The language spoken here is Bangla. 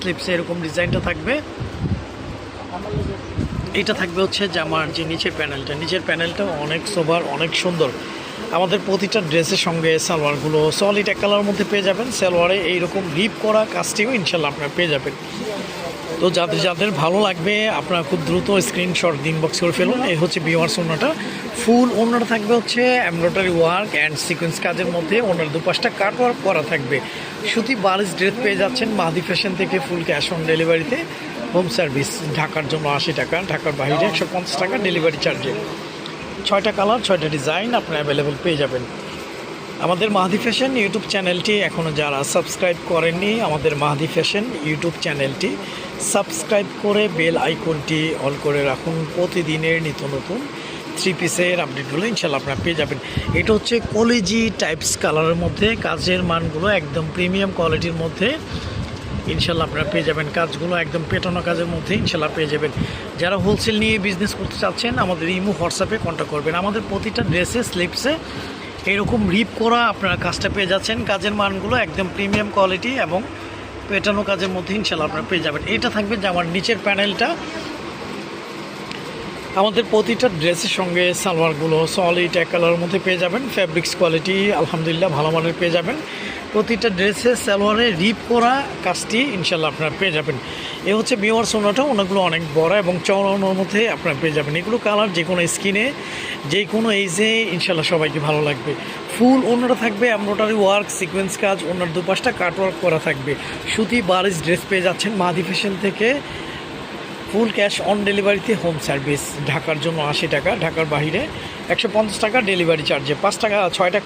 স্লিপসে এরকম ডিজাইনটা থাকবে। এটা থাকবে হচ্ছে জামার যে নিচের প্যানেলটা নিচের প্যানেলটা অনেক সোবার অনেক সুন্দর। আমাদের প্রতিটা ড্রেসের সঙ্গে সালোয়ারগুলো সলিড এক কালার মধ্যে পেয়ে যাবেন। সালোয়ারে এইরকম রিপ করা কাজটিও ইনশাল্লাহ আপনারা পেয়ে যাবেন। তো যাদের যাদের ভালো লাগবে, আপনারা খুব দ্রুত স্ক্রিনশট দিন বক্স করে ফেলুন। এই হচ্ছে বিওয়ার্স ওনাটা। ফুল ওনাটা থাকবে হচ্ছে এমব্রয়ডারি ওয়ার্ক অ্যান্ড সিকোয়েন্স কাজের মধ্যে ওনার দুপাশটা কাট ওয়ার্ক করা থাকবে। সুতি বারিশ ড্রেস পেয়ে যাচ্ছেন মাহাদি ফ্যাশন থেকে ফুল ক্যাশ অন ডেলিভারিতে হোম সার্ভিস ঢাকার জন্য আশি টাকা, ঢাকার বাইরে একশো পঞ্চাশ টাকা ডেলিভারি চার্জে ছয়টা কালার ছয়টা ডিজাইন আপনি অ্যাভেলেবেল পেয়ে যাবেন। আমাদের মাহাদি ফ্যাশন ইউটিউব চ্যানেলটি এখনও যারা সাবস্ক্রাইব করেননি, আমাদের মাহাদি ফ্যাশন ইউটিউব চ্যানেলটি সাবস্ক্রাইব করে বেল আইকনটি অল করে রাখুন। প্রতিদিনের নিত্য নতুন থ্রি পিসের আপডেটগুলো ইনশাল্লাহ আপনারা পেয়ে যাবেন। এটা হচ্ছে কলেজি টাইপস কালারের মধ্যে। কাজের মানগুলো একদম প্রিমিয়াম কোয়ালিটির মধ্যে ইনশাল্লাহ আপনারা পেয়ে যাবেন। কাজগুলো একদম পেটানো কাজের মধ্যে ইনশাল্লাহ পেয়ে যাবেন। যারা হোলসেল নিয়ে বিজনেস করতে চাচ্ছেন, আমাদের ইমো হোয়াটসঅ্যাপে কন্ট্যাক্ট করবেন। আমাদের প্রতিটা ড্রেসে স্লিপসে এরকম রিপ করা আপনারা কাজটা পেয়ে যাচ্ছেন। কাজের মানগুলো একদম প্রিমিয়াম কোয়ালিটি এবং পেটানো কাজের মধ্যে ইনশাল্লাহ আপনারা পেয়ে যাবেন। এটা থাকবে যে আমার নিচের প্যানেলটা। আমাদের প্রতিটা ড্রেসের সঙ্গে সালোয়ারগুলো সলিড এক কালারের মধ্যে পেয়ে যাবেন। ফ্যাব্রিক্স কোয়ালিটি আলহামদুলিল্লাহ ভালো মানের পেয়ে যাবেন। প্রতিটা ড্রেসে সালোয়ারে রিপ করা কাজটি ইনশাল্লাহ আপনারা পেয়ে যাবেন। এ হচ্ছে বিওয়ার সোনাটা, ওনাগুলো অনেক বড় এবং চড়ানোর মধ্যে আপনারা পেয়ে যাবেন। এগুলো কালার যে কোনো স্কিনে, যে কোনো এইজে ইনশাল্লাহ সবাইকে ভালো লাগবে। ফুল অন্যটা থাকবে, এমব্রয়ডারি ওয়ার্ক, সিকোয়েন্স কাজ অন্যার দুপাশটা কাট ওয়ার্ক করা থাকবে। সুতি বারিশ ড্রেস পেয়ে যাচ্ছেন মাহাদি ফ্যাশন থেকে। ফুল ক্যাশ অন ডেলিভারিতে হোম সার্ভিস। ঢাকার জন্য আশি টাকা, ঢাকার বাইরে একশো টাকা ডেলিভারি চার্জে। পাঁচ টাকা, ছয় টাকা